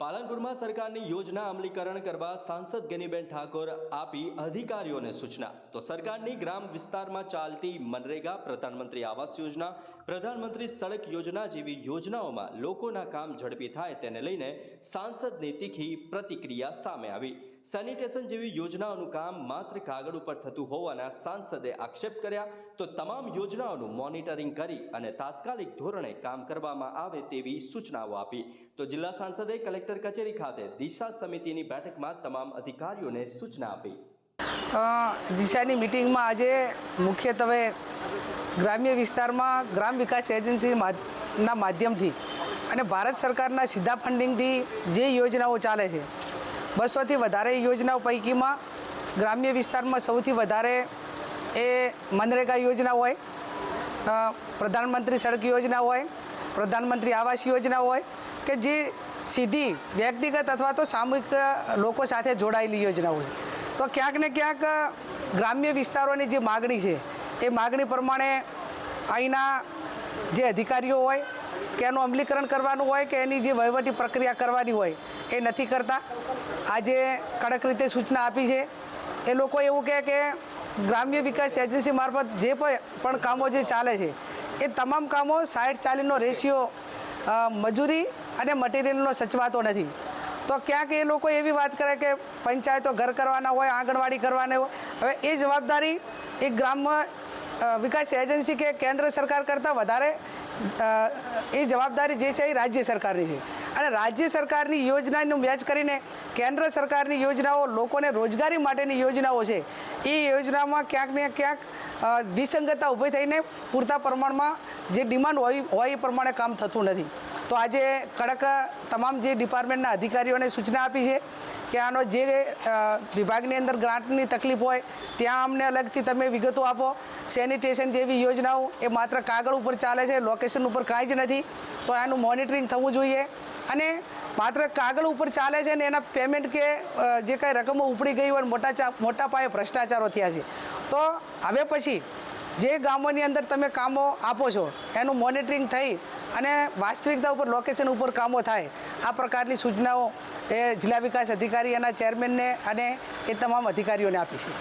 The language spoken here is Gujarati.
પાલનપુરમાં સરકારની યોજના અમલીકરણ કરવા સાંસદ ગેનીબેન ઠાકોર આપી અધિકારીઓને સૂચના. તો સરકારની ગ્રામ વિસ્તારમાં ચાલતી મનરેગા પ્રધાનમંત્રી આવાસ યોજના, પ્રધાનમંત્રી સડક યોજના જેવી યોજનાઓમાં લોકોના કામ ઝડપી થાય તેને લઈને સાંસદની તીખી પ્રતિક્રિયા સામે આવી. સેનિટેશન જેવી યોજનાઓનું કામ માત્ર કાગળ ઉપર થતું હોવાના સાંસદે આક્ષેપ કર્યા. તો તમામ યોજનાઓનું મોનિટરિંગ કરી અને તાત્કાલિક ધોરણે કામ કરવામાં આવે તેવી સૂચનાઓ આપી. તો જિલ્લા સાંસદે કલેક્ટર કચેરી ખાતે દિશા સમિતિની બેઠકમાં તમામ અધિકારીઓને સૂચના આપી. દિશાની મિટિંગમાં આજે મુખ્યત્વે ગ્રામ્ય વિસ્તારમાં ગ્રામ વિકાસ એજન્સી માધ્યમથી અને ભારત સરકારના સીધા ફંડિંગથી જે યોજનાઓ ચાલે છે બસોથી વધારે યોજનાઓ પૈકીમાં ગ્રામ્ય વિસ્તારમાં સૌથી વધારે એ મનરેગા યોજના હોય પ્રધાનમંત્રી સડક યોજના હોય, પ્રધાનમંત્રી આવાસ યોજના હોય, કે જે સીધી વ્યક્તિગત અથવા તો સામૂહિક લોકો સાથે જોડાયેલી યોજના હોય. તો ક્યાંક ને ક્યાંક ગ્રામ્ય વિસ્તારોની જે માગણી છે, એ માગણી પ્રમાણે અહીંના જે અધિકારીઓ હોય કે એનું અમલીકરણ કરવાનું હોય કે એની જે વહીવટી પ્રક્રિયા કરવાની હોય એ નથી કરતા. આજે કડક રીતે સૂચના આપી છે. એ લોકો એવું કહે કે ગ્રામ્ય વિકાસ એજન્સી મારફત જે પણ કામો જે ચાલે છે, એ તમામ કામો સાઠ ચાલીસનો રેશિયો મજૂરી અને મટીરિયલનો સચવાતો નથી. તો ક્યાંક એ લોકો એવી વાત કરે કે પંચાયતો ઘર કરવાના હોય, આંગણવાડી કરવાના હોય. હવે એ જવાબદારી એ ગ્રામ્ય વિકાસ એજન્સી કે કેન્દ્ર સરકાર કરતાં વધારે એ જવાબદારી જે છે એ રાજ્ય સરકારની છે. અને રાજ્ય સરકારની યોજનાનું વ્યાજ કરીને કેન્દ્ર સરકારની યોજનાઓ, લોકોને રોજગારી માટેની યોજનાઓ છે, એ યોજનામાં ક્યાંક ને ક્યાંક વિસંગતતા ઊભી થઈને પૂરતા પ્રમાણમાં જે ડિમાન્ડ હોય હોય એ પ્રમાણે કામ થતું નથી. તો આજે કડક તમામ જે ડિપાર્ટમેન્ટના અધિકારીઓને સૂચના આપી છે કે આનો જે વિભાગની અંદર ગ્રાન્ટની તકલીફ હોય, ત્યાં અમને અલગથી તમે વિગતો આપો. સેનિટેશન જેવી યોજનાઓ એ માત્ર કાગળ ઉપર ચાલે છે, લોકેશન ઉપર કાંઈ જ નથી. તો આનું મોનિટરિંગ થવું જોઈએ. અને માત્ર કાગળ ઉપર ચાલે છે ને એના પેમેન્ટ કે જે કાંઈ રકમો ઉપડી ગઈ હોય, મોટા મોટા પાયે ભ્રષ્ટાચારો થયા છે. તો હવે પછી જે ગામોની અંદર તમે કામો આપો છો, એનું મોનિટરિંગ થઈ અને વાસ્તવિકતા ઉપર, લોકેશન ઉપર કામો થાય આ પ્રકારની સૂચનાઓ એ જિલ્લા વિકાસ અધિકારી એના ચેરમેનને અને એ તમામ અધિકારીઓને આપી છે.